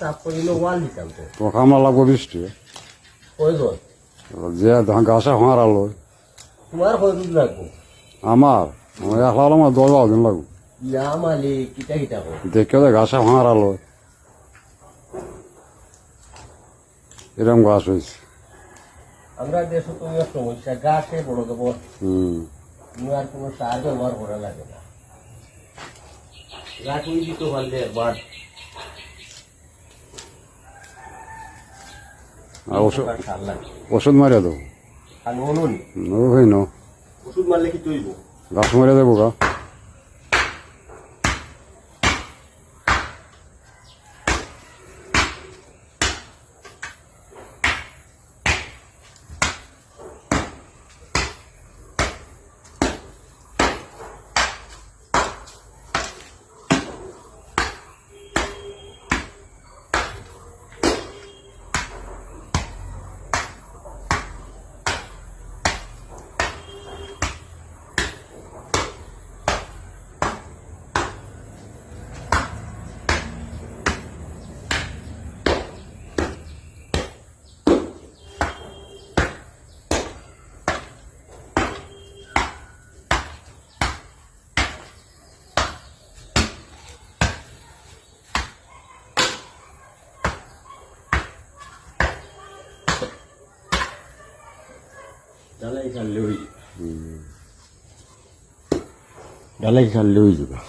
চাপ করিলে ওয়াল দিতাম তো। তো লাগবো বৃষ্টি? কয়জন? যে ধান গাছে হারালো তোমার কয়জন লাগবো? আমার? আমার একলা হলে আমার দশ বারো দিন লাগবে। ইয়া কিটা কিটা দেখে তো গাছে হারালো এরকম গাছ হয়েছে। আমরা দেশে তো সমস্যা গাছে বড় দেবো হুম। আর কোনো সার ব্যবহার করা লাগে না। গাছ ওই দিতে পারলে একবার আর ওষুধ মারিয়া লাগে ওষুধ মারিয়ে দেবো। আর নো? ওষুধ মারলে কি তৈব গাছ মারিয়া দেবো গা। dalai kan lui dalai kan lui juga